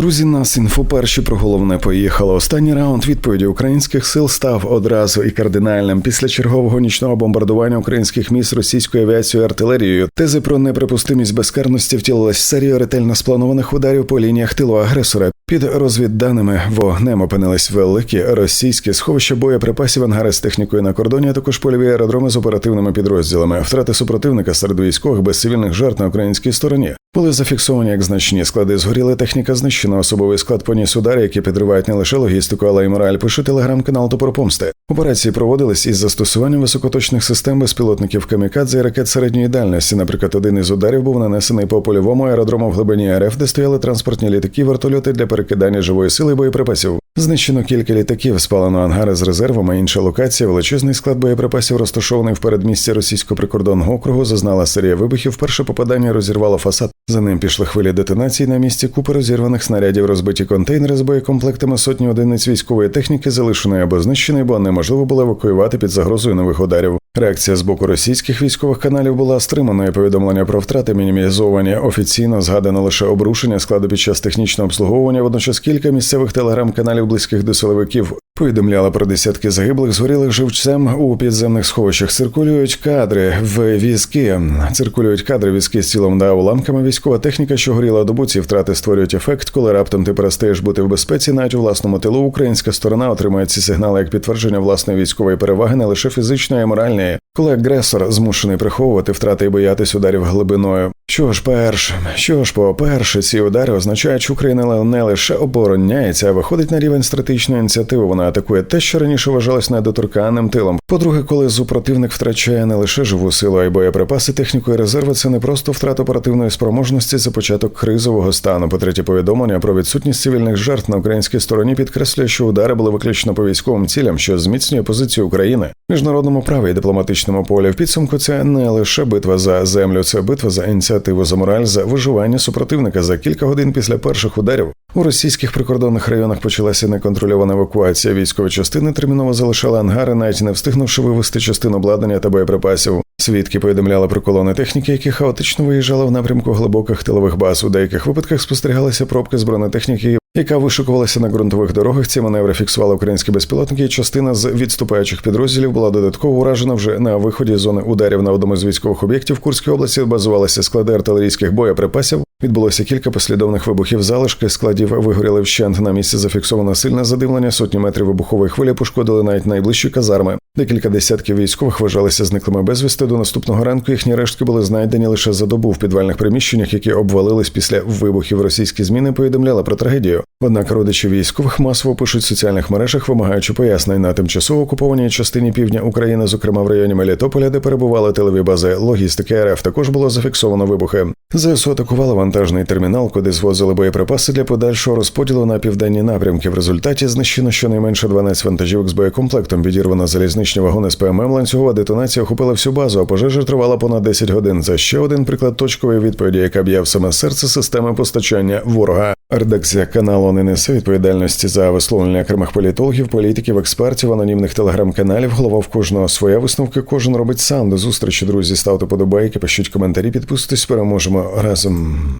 Друзі, нас інфо перші про головне поїхало. Останній раунд відповіді українських сил став одразу і кардинальним. Після чергового нічного бомбардування українських міст російською авіацією і артилерією. Тези про неприпустимість безкарності втілилась в серію ретельно спланованих ударів по лініях тилу агресора. Під розвідданими вогнем опинились великі російські сховища боєприпасів, ангари з технікою на кордоні, а також польові аеродроми з оперативними підрозділами. Втрати супротивника серед військових без цивільних жертв на українській стороні були зафіксовані як значні склади. Згоріли техніка знищена. Особовий склад поніс удари, які підривають не лише логістику, але й мораль. Пише телеграм-канал Топор Помсти. Операції проводились із застосуванням високоточних систем безпілотників камікадзе і ракет середньої дальності. Наприклад, один із ударів був нанесений по польовому аеродрому в глибині РФ, де стояли транспортні літаки, вертольоти для перекидання живої сили боєприпасів. Знищено кілька літаків, спалено ангари з резервами. Інша локація, величезний склад боєприпасів, розташований в передмісті російського прикордонного округу, зазнала серія вибухів. Перше попадання розірвало фасад. За ним пішли хвилі детонацій на місці купи розірваних снарядів, розбиті контейнери з боєкомплектами сотні одиниць військової техніки, залишеної або знищеної, бо неможливо було евакуювати під загрозою нових ударів. Реакція з боку російських військових каналів була стриманою. Повідомлення про втрати мінімізовані. Офіційно згадано лише обрушення складу під час технічного обслуговування. Водночас кілька місцевих телеграм-каналів близьких до силовиків повідомляли про десятки загиблих, згорілих живцем у підземних сховищах. Циркулюють кадри в візки. Циркулюють кадри візки з цілом да уламками. Військова техніка, що горіла добу, ці втрати створюють ефект, коли раптом ти перестаєш бути в безпеці, навіть у власному тилу. Українська сторона отримує ці сигнали як підтвердження власної військової переваги, не лише фізичної, а й моральної. Коли агресор змушений приховувати втрати і боятись ударів глибиною. Що ж, перш, що ж, по перше, ці удари означають, що Україна не лише обороняється, а виходить на рівень стратегічної ініціативи. Вона атакує те, що раніше вважалось недоторканним тилом. По-друге, коли супротивник втрачає не лише живу силу, а й боєприпаси, техніку і резерви, це не просто втрата оперативної спроможності, це початок кризового стану. По третє, повідомлення про відсутність цивільних жертв на українській стороні підкреслює, що удари були виключно по військовим цілям, що зміцнює позицію України міжнародному праві і дипломатичному полі. В підсумку це не лише битва за землю, це битва за ініціативу за мораль, за виживання супротивника за кілька годин після перших ударів. У російських прикордонних районах почалася неконтрольована евакуація. Військові частини терміново залишали ангари, навіть не встигнувши вивести частину обладнання та боєприпасів. Свідки повідомляли про колони техніки, які хаотично виїжджали в напрямку глибоких тилових баз. У деяких випадках спостерігалися пробки з бронетехніки, яка вишикувалася на ґрунтових дорогах. Ці маневри фіксували українські безпілотники. і Частина з відступаючих підрозділів була додатково уражена вже на виході зони ударів на одному з військових об'єктів в Курській області. Базувалися склади артилерійських боєприпасів. Відбулося кілька послідовних вибухів залишки складів вигоріли вщент. На місці зафіксовано сильне задимлення. Сотні метрів вибухової хвилі пошкодили навіть найближчі казарми. Декілька десятків військових вважалися зниклими безвісти. До наступного ранку їхні рештки були знайдені лише за добу в підвальних приміщеннях, які обвалились після вибухів. Російські зміни повідомляли про трагедію. Однак родичі військових масово пишуть в соціальних мережах, вимагаючи пояснень на тимчасово окупованій частині півдня України, зокрема в районі Мелітополя, де перебували тилові бази логістики РФ. Також було зафіксовано вибухи. ЗСУ атакували вантажний термінал, куди звозили боєприпаси для подальшого розподілу на південні напрямки. В результаті знищено щонайменше 12 вантажівок з боєкомплектом. Відірвано залізничні вагони з ПММ. Ланцюгова детонація охопила всю базу, а пожежа тривала понад 10 годин. Це ще один приклад точкової відповіді, яка б'є в саме серце системи постачання ворога. Редакція каналу не несе відповідальності за висловлення окремих політологів, політиків, експертів, анонімних телеграм-каналів. Голова в кожного своя висновки. Кожен робить сам. До зустрічі, друзі. Ставте подобайки, пишіть коментарі, підписуйтесь. Переможемо разом.